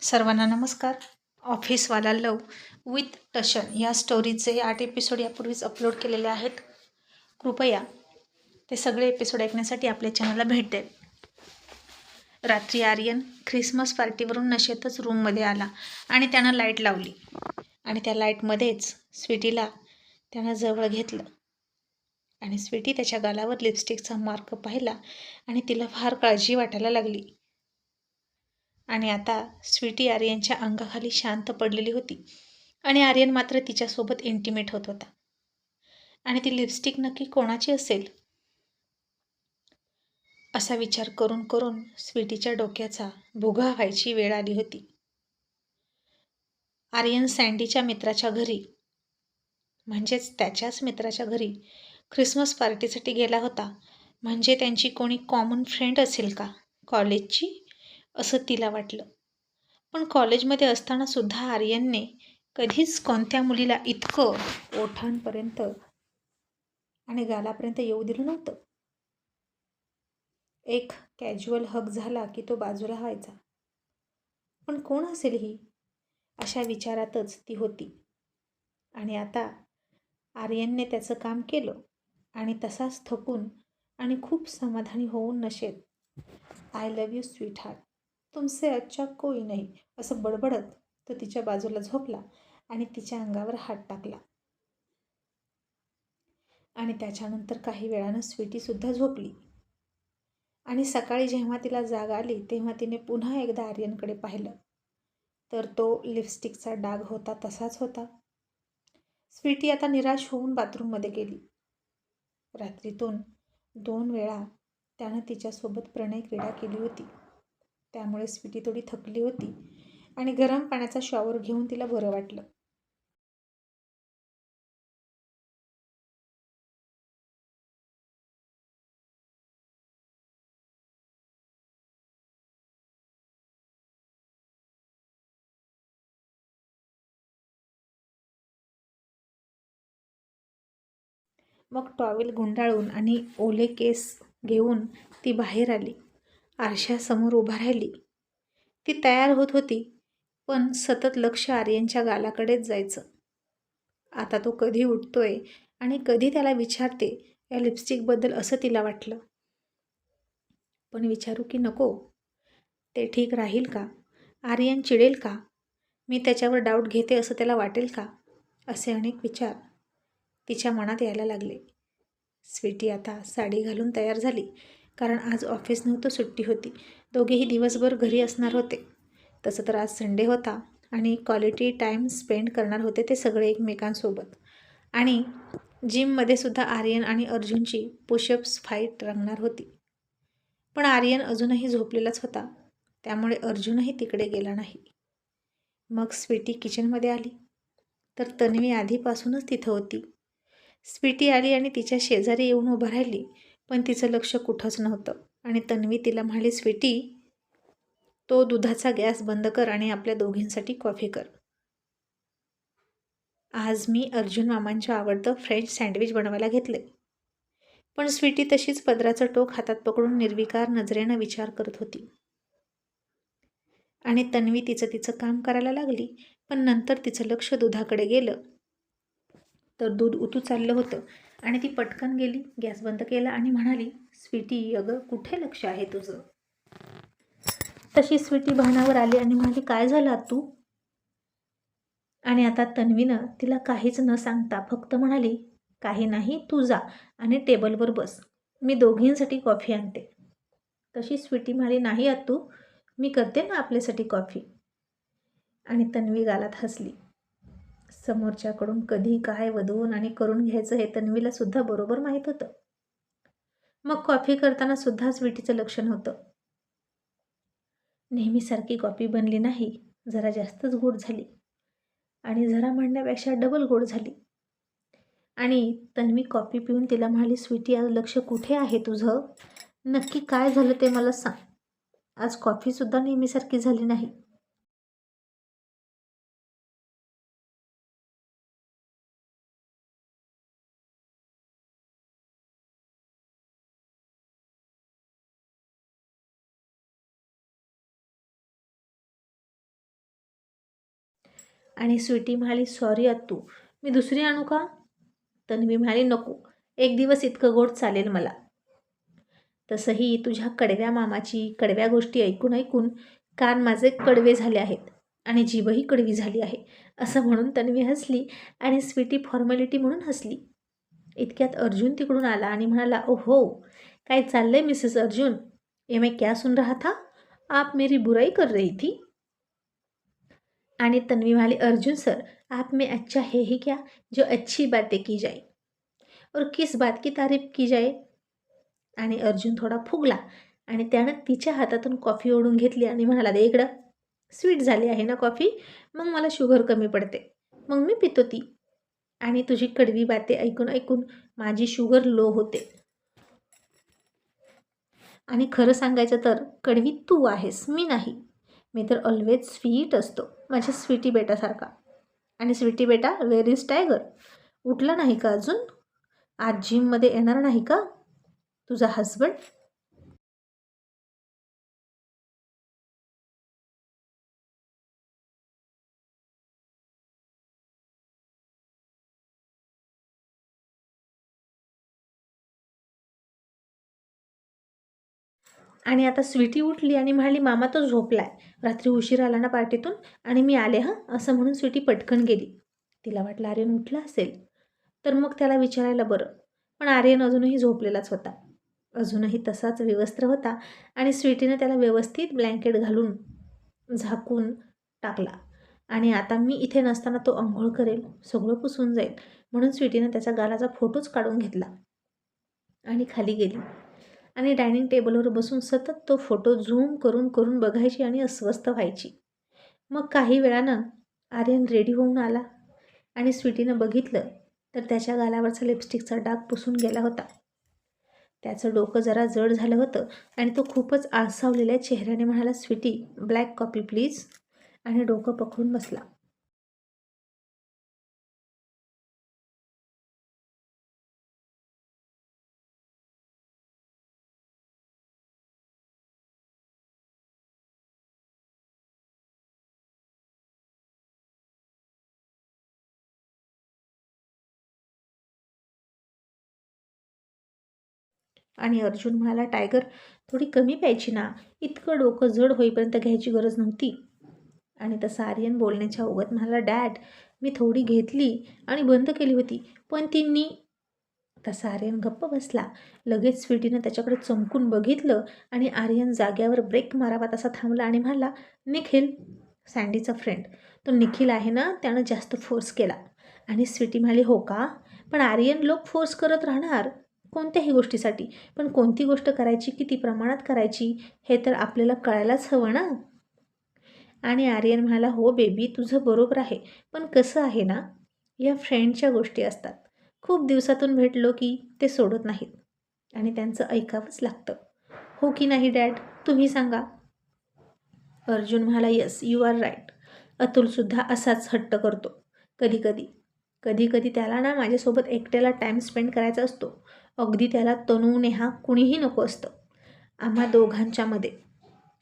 सर्वांना नमस्कार. ऑफिसवाला लव विथ टशन या स्टोरीचे आठ एपिसोड यापूर्वीच अपलोड केलेले आहेत. कृपया ते सगळे एपिसोड ऐकण्यासाठी आपल्या चॅनलला भेट द्या. रात्री आर्यन ख्रिसमस पार्टीवरून नशेतच रूममध्ये आला आणि त्यानं लाइट लावली. आणि त्या लाईटमध्येच स्वीटीला त्यानं जवळ घेतलं. आणि स्वीटी त्याच्या गालावर लिपस्टिकचा मार्क पाहिला आणि तिला फार काळजी वाटायला लागली. आणि आता स्वीटी आर्यनच्या अंगाखाली शांत पडलेली होती. आणि आर्यन मात्र तिच्यासोबत इंटिमेट होत होता. आणि ती लिपस्टिक नक्की कोणाची असेल? असा विचार करून करून स्वीटीच्या डोक्याचा भुगा व्हायची वेळ आली होती. आर्यन सँडीच्या मित्राच्या घरी म्हणजेच त्याच्याच मित्राच्या घरी ख्रिसमस पार्टीसाठी गेला होता. म्हणजे त्यांची कोणी कॉमन फ्रेंड असेल का? कॉलेजची असं तिला वाटलं. पण कॉलेजमध्ये असताना सुद्धा आर्यनने कधीच कोणत्या मुलीला इतकं ओठांपर्यंत आणि गालापर्यंत येऊ दिलं नव्हतं. एक कॅज्युअल हक झाला की तो बाजूला व्हायचा. पण कोण असेल ही? अशा विचारातच ती होती. आणि आता आर्यनने त्याचं काम केलं आणि तसाच थकून आणि खूप समाधानी होऊन नशेत. I love you sweetheart तुमसे अच्छा कोई नाही असं बडबडत तो तिच्या बाजूला झोपला आणि तिच्या अंगावर हात टाकला. आणि त्याच्यानंतर काही वेळानं स्वीटीसुद्धा झोपली. आणि सकाळी जेव्हा तिला जाग आली तेव्हा तिने पुन्हा एकदा आर्यनकडे पाहिलं. तर तो लिपस्टिकचा डाग होता तसाच होता. स्वीटी आता निराश होऊन बाथरूममध्ये गेली. रात्रीतून दोन वेळा त्यानं तिच्यासोबत प्रणय क्रीडा केली होती. त्यामुळे स्वीटी थोडी थकली होती आणि गरम पाण्याचा शॉवर घेऊन तिला बरं वाटलं. मग टॉवेल गुंडाळून आणि ओले केस घेऊन ती बाहेर आली. आरशासमोर उभा राहिली. ती तयार होत होती पण सतत लक्ष आर्यनच्या गालाकडेच जायचं. आता तो कधी उठतोय आणि कधी त्याला विचारते या लिपस्टिकबद्दल असं तिला वाटलं. पण विचारू की नको. ते ठीक राहील का? आर्यन चिडेल का? मी त्याच्यावर डाऊट घेते असं त्याला वाटेल का? असे अनेक विचार तिच्या मनात यायला लागले. स्वीटी आता साडी घालून तयार झाली. कारण आज ऑफिस नव्हतं सुट्टी होती. दोघेही दिवसभर घरी असणार होते. तसं तर आज संडे होता आणि क्वालिटी टाईम स्पेंड करणार होते ते सगळे एकमेकांसोबत. आणि जिममध्ये सुद्धा आर्यन आणि अर्जुनची पुशअप्स फाईट रंगणार होती. पण आर्यन अजूनही झोपलेलाच होता. त्यामुळे अर्जुनही तिकडे गेला नाही. मग स्वीटी किचनमध्ये आली. तर तन्वी आधीपासूनच तिथं होती. स्वीटी आली आणि तिच्या शेजारी येऊन उभं राहिली. पण तिचं लक्ष कुठंच नव्हतं. आणि तन्वी तिला म्हणाली स्वीटी तो दुधाचा गॅस बंद कर आणि आपल्या दोघींसाठी कॉफी कर. आज मी अर्जुन मामांचं आवडतं फ्रेंच सँडविच बनवायला घेतले पण स्वीटी तशीच पदराचं टोक हातात पकडून निर्विकार नजरेनं विचार करत होती. आणि तन्वी तिचं तिचं काम करायला लागली पण नंतर तिचं लक्ष दुधाकडे गेलं. तर दूध उतू चाललं होतं. आणि ती पटकन गेली गॅस बंद केला आणि म्हणाली स्वीटी अगं कुठे लक्ष आहे तुझं? तशी स्वीटी भानावर आली आणि म्हणाली काय झालं तू आणि आता तन्वीनं तिला काहीच न सांगता फक्त म्हणाली काही नाही तू जा आणि टेबलवर बस. मी दोघींसाठी कॉफी आणते. तशी स्वीटी म्हणाली नाही तू मी करते ना आपल्यासाठी कॉफी. आणि तन्वी गालात हसली. समोरच्याकडून कधी काय वधवून आणि करून घ्यायचं हे तन्वीला सुद्धा बरोबर माहीत होतं. मग कॉफी करताना सुद्धा स्वीटीचं लक्ष होतं. नेहमीसारखी कॉफी बनली नाही जरा जास्तच गोड झाली. आणि जरा म्हणण्यापेक्षा डबल गोड झाली. आणि तन्वी कॉफी पिऊन तिला म्हणाली स्वीटी आज लक्ष कुठे आहे तुझं? नक्की काय झालं ते मला सांग. आज कॉफीसुद्धा नेहमीसारखी झाली नाही. आणि स्वीटी म्हणाली सॉरी आत्तू मी दुसरी आणू का? तन्वी म्हणाली नको एक दिवस इतकं गोड चालेल मला. तसंही तुझ्या कडव्या मामाची कडव्या गोष्टी ऐकून ऐकून कान माझे कडवे झाले आहेत आणि जीभही कडवी झाली आहे असं म्हणून तन्वी हसली आणि स्वीटी फॉर्मॅलिटी म्हणून हसली. इतक्यात अर्जुन तिकडून आला आणि म्हणाला ओहो काय चाललंय मिसेस अर्जुन? ये मैं क्या सुन रहा था? आप मेरी बुराई कर रही थी? आणि तन्वी म्हणाली अर्जुन सर आप में अच्छा है ही क्या जो अच्छी बातें की जाए? और किस बात की तारीफ की जाए? आणि अर्जुन थोडा फुगला आणि त्यानं तिच्या हातातून कॉफी ओढून घेतली आणि म्हणाला दे इकडं. स्वीट झाली आहे ना कॉफी? मग मला शुगर कमी पडते. मग मी पितो ती. आणि तुझी कडवी बाते ऐकून ऐकून माझी शुगर लो होते. आणि खरं सांगायचं तर कडवी तू आहेस मी नाही. मी तर ऑलवेज स्वीट असतो. माझ्या स्वीटी बेटासारखा. आणि स्वीटी बेटा वेर इज टायगर उठला नाही का अजून? आज जिममध्ये येणार नाही का? तुझा हस्बंड आणि आता स्वीटी उठली आणि म्हणाली मामा तो झोपलाय. रात्री उशीर आला ना पार्टीतून आणि मी आले हां? असं म्हणून स्वीटी पटकन गेली. तिला वाटलं आर्यन उठला असेल. तर मग त्याला विचारायला बरं. पण आर्यन अजूनही झोपलेलाच होता. अजूनही तसाच विवस्त्र होता आणि स्वीटीनं त्याला व्यवस्थित ब्लँकेट घालून झाकून टाकला. आणि आता मी इथे नसताना तो अंघोळ करेल सगळं पुसून जाईल. म्हणून स्वीटीनं त्याच्या गालाचा फोटोच काढून घेतला आणि खाली गेली. आणि डायनिंग टेबलवर बसून सतत तो फोटो झूम करून करून बघायची आणि अस्वस्थ व्हायची. मग काही वेळानं आर्यन रेडी होऊन आला आणि स्वीटीनं बघितलं तर त्याच्या गालावरचा लिपस्टिकचा डाग पुसून गेला होता. त्याचं डोकं जरा जड झालं होतं आणि तो खूपच आळसावलेल्या चेहऱ्याने म्हणाला स्वीटी ब्लॅक कॉपी प्लीज. आणि डोकं पकडून बसला. आणि अर्जुन म्हणाला टायगर थोडी कमी प्यायची ना. इतकं डोकं जड होईपर्यंत घ्यायची गरज नव्हती. आणि तसं आर्यन बोलण्याच्या अवगत म्हणाला डॅड मी थोडी घेतली आणि बंद केली होती पण ती तसा आर्यन गप्प बसला. लगेच स्वीटीनं त्याच्याकडे चमकून बघितलं आणि आर्यन जाग्यावर ब्रेक मारावा तसा थांबला आणि म्हणाला निखिल सँडीचा फ्रेंड. तो निखिल आहे ना त्यानं जास्त फोर्स केला. आणि स्वीटी म्हणाली हो का? पण आर्यन लोक फोर्स करत राहणार. कोणत्याही गोष्टीसाठी. पण कोणती गोष्ट करायची किती प्रमाणात करायची हे तर आपल्याला कळायलाच हवं ना? आणि आर्यन म्हणाला हो बेबी तुझं बरोबर आहे. पण कसं आहे ना या फ्रेंडच्या गोष्टी असतात. खूप दिवसातून भेटलो की ते सोडत नाहीत. आणि त्यांचं ऐकावंच लागतं. हो की नाही डॅड? तुम्ही सांगा. अर्जुन म्हणाला यस यू आर राईट. अतुलसुद्धा असाच हट्ट करतो. कधी कधी कधी कधी त्याला ना माझ्यासोबत एकट्याला टाईम स्पेंड करायचा असतो. अगदी त्याला तनू नेहा कुणीही नको असतं. आम्हा दोघांच्यामध्ये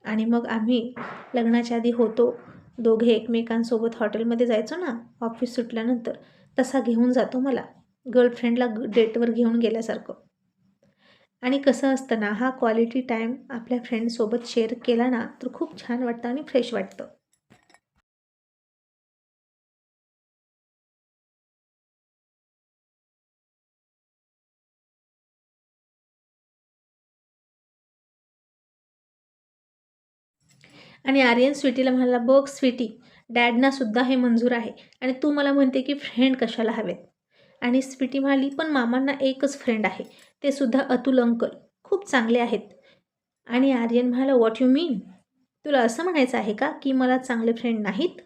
आणि मग आम्ही लग्नाच्या आधी होतो. दोघे एकमेकांसोबत हॉटेलमध्ये जायचो ना ऑफिस सुटल्यानंतर. तसा घेऊन जातो मला. गर्लफ्रेंडला डेटवर घेऊन गेल्यासारखं. आणि कसं असतं ना हा क्वालिटी टाईम आपल्या फ्रेंडसोबत शेअर केला ना तर खूप छान वाटतं आणि फ्रेश वाटतं. आणि आर्यन स्वीटीला म्हणाला बघ स्वीटी डॅडनासुद्धा हे मंजूर आहे आणि तू मला म्हणते की फ्रेंड कशाला हवेत? आणि स्वीटी म्हणाली पण मामांना एकच फ्रेंड आहे ते सुद्धा अतुल अंकल खूप चांगले आहेत. आणि आर्यन म्हणाला व्हॉट यू मीन तुला असं म्हणायचं आहे का की मला चांगले फ्रेंड नाहीत?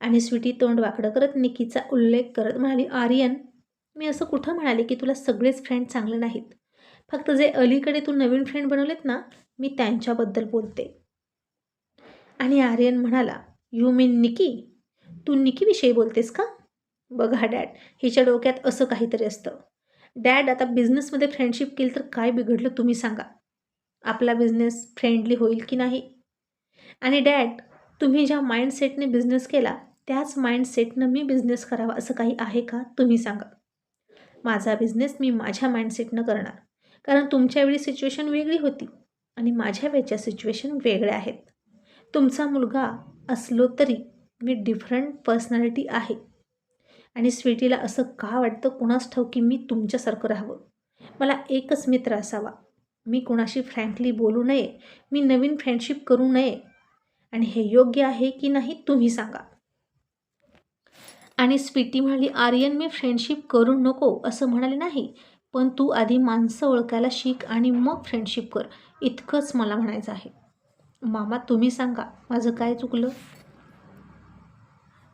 आणि स्वीटी तोंड वाकडं करत निकीचा उल्लेख करत म्हणाली आर्यन मी असं कुठं म्हणाले की तुला सगळेच फ्रेंड चांगले नाहीत? फक्त जे अलीकडे तू नवीन फ्रेंड बनवलेत ना मी त्यांच्याबद्दल बोलते. आणि आर्यन म्हणाला यू मीन निकी तू निकीविषयी बोलतेस का? बघा डॅड हिच्या डोक्यात असं काहीतरी असतं. डॅड आता बिझनेसमध्ये फ्रेंडशिप केली तर काय बिघडलं तुम्ही सांगा. आपला बिझनेस फ्रेंडली होईल की नाही? आणि डॅड तुम्ही ज्या माइंडसेटने बिझनेस केला त्याच माइंडसेटनं मी बिझनेस करावा असं काही आहे का तुम्ही सांगा. माझा बिझनेस मी माझ्या माइंडसेटनं करणार. कारण तुमच्या वेळी सिच्युएशन वेगळी होती आणि माझ्या वेळच्या सिच्युएशन वेगळ्या आहेत. तुमचा मुलगा असलो तरी मी डिफरंट पर्सनॅलिटी आहे. आणि स्वीटीला असं का वाटतं कुणास ठाऊ की मी तुमच्यासारखं राहावं? मला एकच मित्र असावा. मी कोणाशी फ्रँकली बोलू नये. मी नवीन फ्रेंडशिप करू नये. आणि हे योग्य आहे की नाही तुम्ही सांगा. आणि स्वीटी म्हणाली आर्यन मी फ्रेंडशिप करू नको. असं म्हणाले नाही पण तू आधी माणसं ओळखायला शिक आणि मग फ्रेंडशिप कर. इतकंच मला म्हणायचं आहे. मामा तुम्ही सांगा माझं काय चुकलं?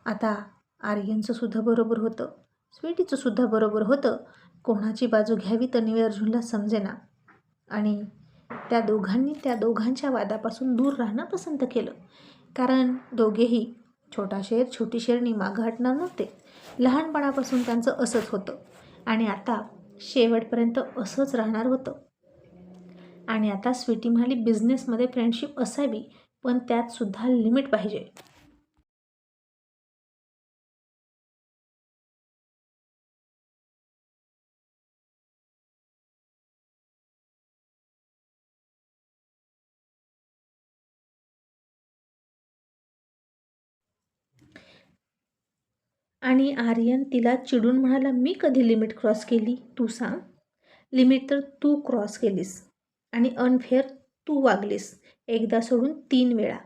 आता आर्यनचं सुद्धा बरोबर होतं. स्वीटीचं सुद्धा बरोबर होतं. कोणाची बाजू घ्यावी तन्वी अर्जुनला समजेना. आणि त्या दोघांनी त्या दोघांच्या वादापासून दूर राहणं पसंत केलं. कारण दोघेही छोटा शेर छोटी शेरणी मागं हटणार नव्हते. लहानपणापासून त्यांचं असंच होतं. आणि आता शेवटपर्यंत असंच राहणार होतं. आणि आता स्वीटी म्हणाली बिझनेसमध्ये फ्रेंडशिप असावी पण त्यात सुद्धा लिमिट पाहिजे. आणि आर्यन तिला चिडून म्हणाला मी कधी लिमिट क्रॉस केली? तू सांग. लिमिट तर तू क्रॉस केलीस. आणि अनफेअर तू वागलीस. एकदा सोडून तीन वेळा.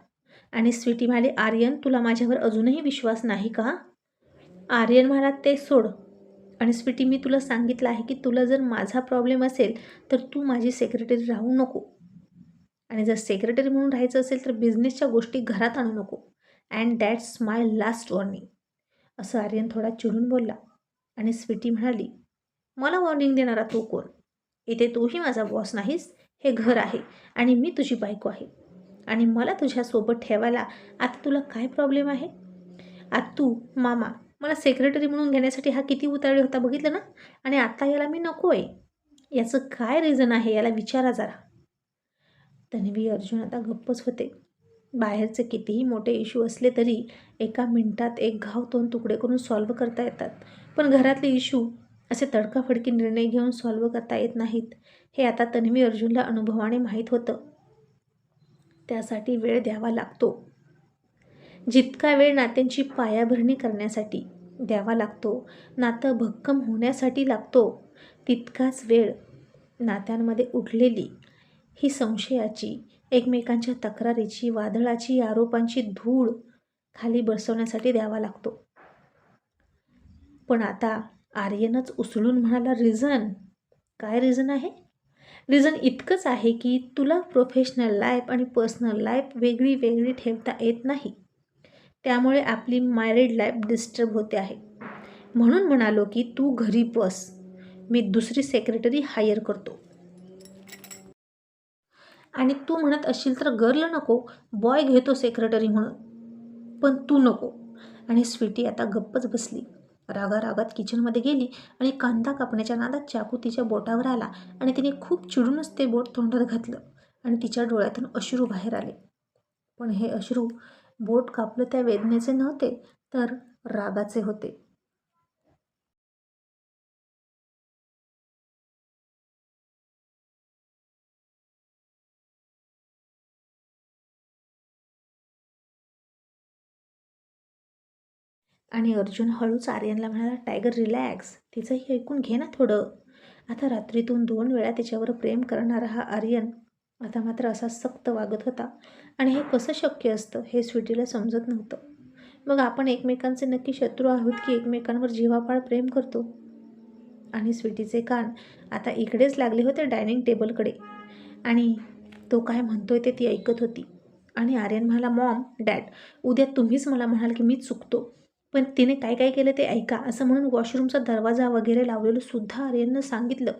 आणि स्वीटी म्हणाली आर्यन तुला माझ्यावर अजूनही विश्वास नाही का? आर्यन म्हणाला ते सोड. आणि स्वीटी मी तुला सांगितलं आहे की तुला जर माझा प्रॉब्लेम असेल तर तू माझी सेक्रेटरी राहू नको. आणि जर सेक्रेटरी म्हणून राहायचं असेल तर बिझनेसच्या गोष्टी घरात आणू नको. And that's my last warning असं आर्यन थोडा चिडून बोलला. आणि स्वीटी म्हणाली मला वॉर्निंग देणारा तू कोण? इथे तूही माझा बॉस नाहीस. हे घर आहे आणि मी तुझी बायको आहे. आणि मला तुझ्यासोबत ठेवायला आता तुला काय प्रॉब्लेम आहे? आता तू मामा मला सेक्रेटरी म्हणून घेण्यासाठी हा किती उतावळी होता बघितलं ना? आणि आता याला मी नको आहे याचं काय रिझन आहे याला विचारा जरा. तन्वी अर्जुन आता गप्पच होते. बाहेरचे कितीही मोठे इश्यू असले तरी एका मिनटात एक घाव दोन तुकडे करून सॉल्व करता येतात. पण घरातले इश्यू असे तडकाफडकी निर्णय घेऊन सॉल्व करता येत नाहीत हे आता तन्वी अर्जुनला अनुभवाने माहीत होतं. त्यासाठी वेळ द्यावा लागतो. जितका वेळ नात्यांची पायाभरणी करण्यासाठी द्यावा लागतो नातं भक्कम होण्यासाठी लागतो तितकाच वेळ नात्यांमध्ये उठलेली ही संशयाची एकमेकांच्या तक्रारीची वादळाची आरोपांची धूळ खाली बसवण्यासाठी द्यावा लागतो. पण आता आर्यनच उचलून म्हणाला रिझन काय रिझन आहे? रिझन इतकंच आहे की तुला प्रोफेशनल लाईफ आणि पर्सनल लाईफ वेगळी वेगळी ठेवता येत नाही. त्यामुळे आपली मॅरिड लाईफ डिस्टर्ब होते आहे. म्हणून म्हणालो की तू घरी बस. मी दुसरी सेक्रेटरी हायर करतो. आणि तू म्हणत असशील तर गर्ल नको बॉय घेतो सेक्रेटरी म्हणून. पण तू नको. आणि स्वीटी आता गप्पच बसली. रागा रागात किचनमध्ये गेली आणि कांदा कापण्याच्या नादात चाकू तिच्या बोटावर आला आणि तिने खूप चिडूनच ते बोट तोंडात घातलं आणि तिच्या डोळ्यातून अश्रू बाहेर आले. पण हे अश्रू बोट कापलं त्या वेदनेचे नव्हते तर रागाचे होते. आणि अर्जुन हळूच आर्यनला म्हणाला टायगर रिलॅक्स तिचंही ऐकून घे ना थोडं. आता रात्रीतून दोन वेळा तिच्यावर प्रेम करणारा हा आर्यन आता मात्र असा सक्त वागत होता. आणि हे कसं शक्य असतं हे स्वीटीला समजत नव्हतं. मग आपण एकमेकांचे नक्की शत्रू आहोत की एकमेकांवर जीवापाळ प्रेम करतो? आणि स्वीटीचे कान आता इकडेच लागले होते डायनिंग टेबलकडे. आणि तो काय म्हणतोय ते ती ऐकत होती. आणि आर्यन म्हणाला मॉम डॅड उद्या तुम्हीच मला म्हणाल की मी चुकतो. पण तिने काय काय केलं ते ऐका असं म्हणून वॉशरूमचा दरवाजा वगैरे लावलेलं सुद्धा आर्यननं सांगितलं.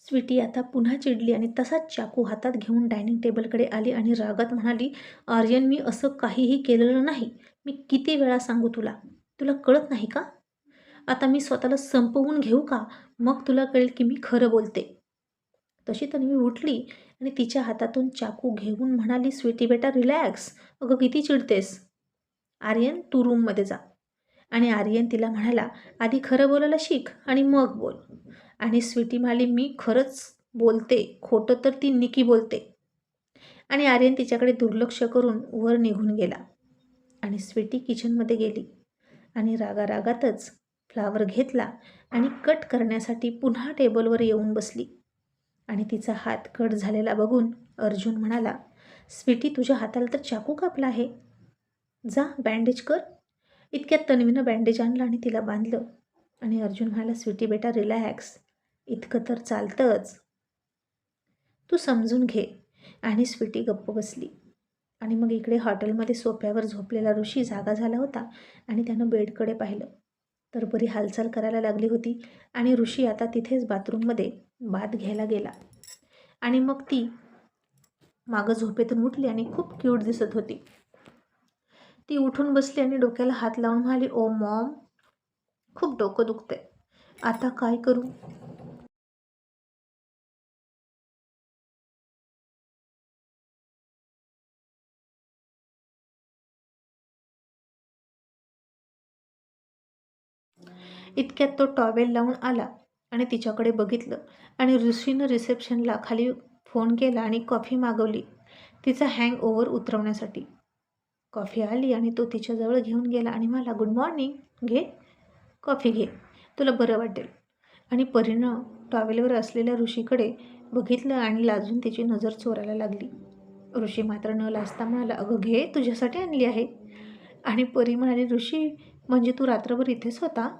स्वीटी आता पुन्हा चिडली आणि तसाच चाकू हातात घेऊन डायनिंग टेबलकडे आली आणि रागात म्हणाली आर्यन मी असं काहीही केलेलं नाही. मी किती वेळा सांगू तुला? तुला कळत नाही का? आता मी स्वतःला संपवून घेऊ का? मग तुला कळेल की मी खरं बोलते. तशी तर मी उठली आणि तिच्या हातातून चाकू घेऊन म्हणाली स्वीटी बेटा रिलॅक्स. अगं किती चिडतेस. आर्यन तू रूममध्ये जा. आणि आर्यन तिला म्हणाला आधी खरं बोलायला शिक आणि मग बोल. आणि स्वीटी म्हणाली मी खरंच बोलते. खोटं तर ती निकी बोलते. आणि आर्यन तिच्याकडे दुर्लक्ष करून वर निघून गेला. आणि स्वीटी किचनमध्ये गेली. आणि रागारागातच फ्लावर घेतला आणि कट करण्यासाठी पुन्हा टेबलवर येऊन बसली. आणि तिचा हात कट झालेला बघून अर्जुन म्हणाला स्वीटी तुझ्या हाताला तर चाकू कापला आहे. जा बँडेज कर. इतक्यात तन्वीनं बँडेज आणलं आणि तिला बांधलं. आणि अर्जुन म्हणाला स्वीटी बेटा रिलॅक्स इतकं तर चालतंच. तू समजून घे. आणि स्वीटी गप्प बसली. आणि मग इकडे हॉटेलमध्ये सोफ्यावर झोपलेला ऋषी जागा झाला होता आणि त्यानं बेडकडे पाहिलं. तर बरी हालचाल करायला लागली होती आणि ऋषी आता तिथेच बाथरूममध्ये बाद घ्यायला गेला. आणि मग ती मागं झोपेतून उठली आणि खूप क्यूट दिसत होती. ती उठून बसली आणि डोक्याला हात लावून म्हणाली ओ मॉम खूप डोकं दुखतंय. आता काय करू? इतक्यात तो टॉवेल लावून आला आणि तिच्याकडे बघितलं आणि ऋषीनं रिसेप्शनला खाली फोन केला आणि कॉफी मागवली. तिचा हँग ओव्हर उतरवण्यासाठी. कॉफी आली आणि तो तिच्याजवळ घेऊन गेला आणि मला गुड मॉर्निंग घे. कॉफी घे. तुला बरं वाटेल. आणि परीनं टॉवेलवर असलेल्या ऋषीकडे बघितलं आणि लाजून तिची नजर चोरायला लागली. ऋषी मात्र न लाजता म्हणाला अगं घे. तुझ्यासाठी आणली आहे. आणि परी म्हणाली ऋषी म्हणजे तू रात्रभर इथेच होता?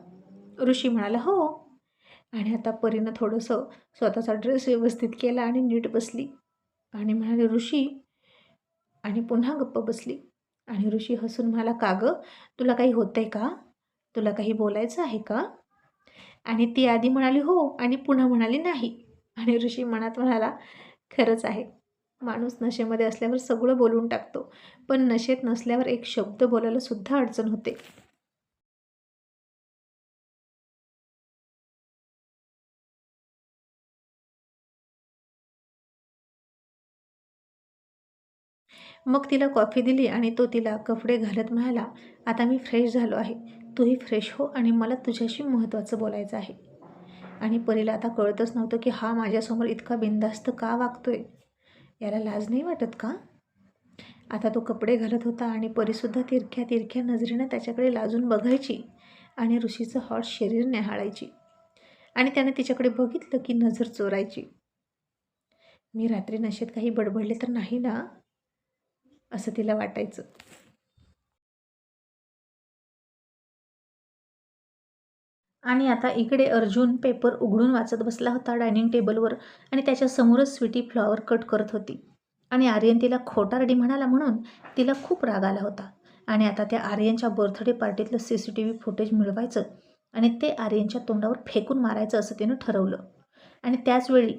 ऋषी म्हणाला हो. आणि आता परीनं थोडंसं स्वतःचा ड्रेस व्यवस्थित केला आणि नीट बसली. आणि म्हणाले ऋषी. आणि पुन्हा गप्प बसली. आणि ऋषी हसून म्हणाला का गं तुला काही होत आहे का? तुला काही बोलायचं आहे का? आणि ती आधी म्हणाली हो आणि पुन्हा म्हणाली नाही. आणि ऋषी मनात म्हणाला खरंच आहे. माणूस नशेमध्ये असल्यावर सगळं बोलून टाकतो पण नशेत नसल्यावर एक शब्द बोलायला सुद्धा अडचण होते. मग तिला कॉफी दिली आणि तो तिला कपडे घालत म्हणाला आता मी फ्रेश झालो आहे. तूही फ्रेश हो आणि मला तुझ्याशी महत्त्वाचं बोलायचं आहे. आणि परीला आता कळतच नव्हतं की हा माझ्यासमोर इतका बिंदास्त का वागतोय. याला लाज नाही वाटत का? आता तो कपडे घालत होता आणि परीसुद्धा तिरख्या तिरख्या नजरेनं त्याच्याकडे लाजून बघायची आणि ऋषीचं हॉट शरीर न्याहाळायची आणि त्याने तिच्याकडे बघितलं की नजर चोरायची. मी रात्री नशेत काही बडबडले तर नाही ना? असं तिला वाटायचं. आणि आता इकडे अर्जुन पेपर उघडून वाचत बसला होता डायनिंग टेबलवर आणि त्याच्यासमोरच स्वीटी फ्लॉवर कट करत होती. आणि आर्यन तिला खोटारडी म्हणाला म्हणून तिला खूप राग आला होता. आणि आता त्या आर्यनच्या birthday पार्टीतलं C C T V footage मिळवायचं आणि ते आर्यनच्या तोंडावर फेकून मारायचं असं तिनं ठरवलं. आणि त्याचवेळी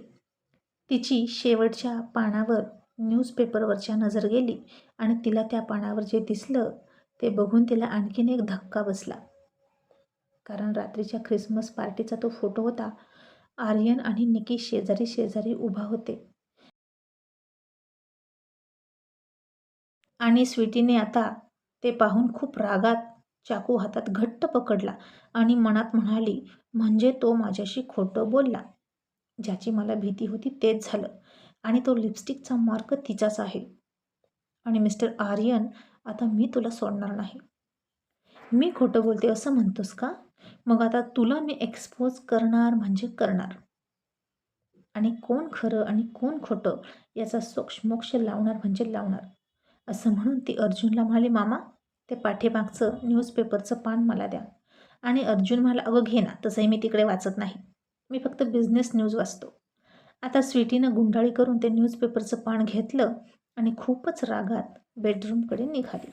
तिची शेवटच्या पानावर न्यूजपेपरवरच्या नजर गेली आणि तिला त्या पानावर जे दिसलं ते बघून तिला आणखीन एक धक्का बसला. कारण रात्रीच्या ख्रिसमस पार्टीचा तो फोटो होता आर्यन आणि निकी शेजारी शेजारी उभा होते. आणि स्वीटीने आता ते पाहून खूप रागात चाकू हातात घट्ट पकडला आणि मनात म्हणाली म्हणजे तो माझ्याशी खोटं बोलला. ज्याची मला भीती होती तेच झालं. आणि तो लिपस्टिकचा मार्क तिचाच आहे. आणि मिस्टर आर्यन आता मी तुला सोडणार नाही. मी खोटं बोलते असं म्हणतोस का? मग आता तुला मी एक्सपोज करणार म्हणजे करणार. आणि कोण खरं आणि कोण खोटं याचा सोक्षमोक्ष लावणार म्हणजे लावणार. असं म्हणून ती अर्जुनला म्हणाली मामा ते पाठीमागचं न्यूजपेपरचं पान मला द्या. आणि अर्जुन म्हणाला अगं घे ना तसंही मी तिकडे वाचत नाही. मी फक्त बिझनेस न्यूज वाचतो. आता स्वीटीनं गुंडाळी करून ते न्यूजपेपरचं पान घेतलं आणि खूपच रागात बेडरूमकडे निघाली.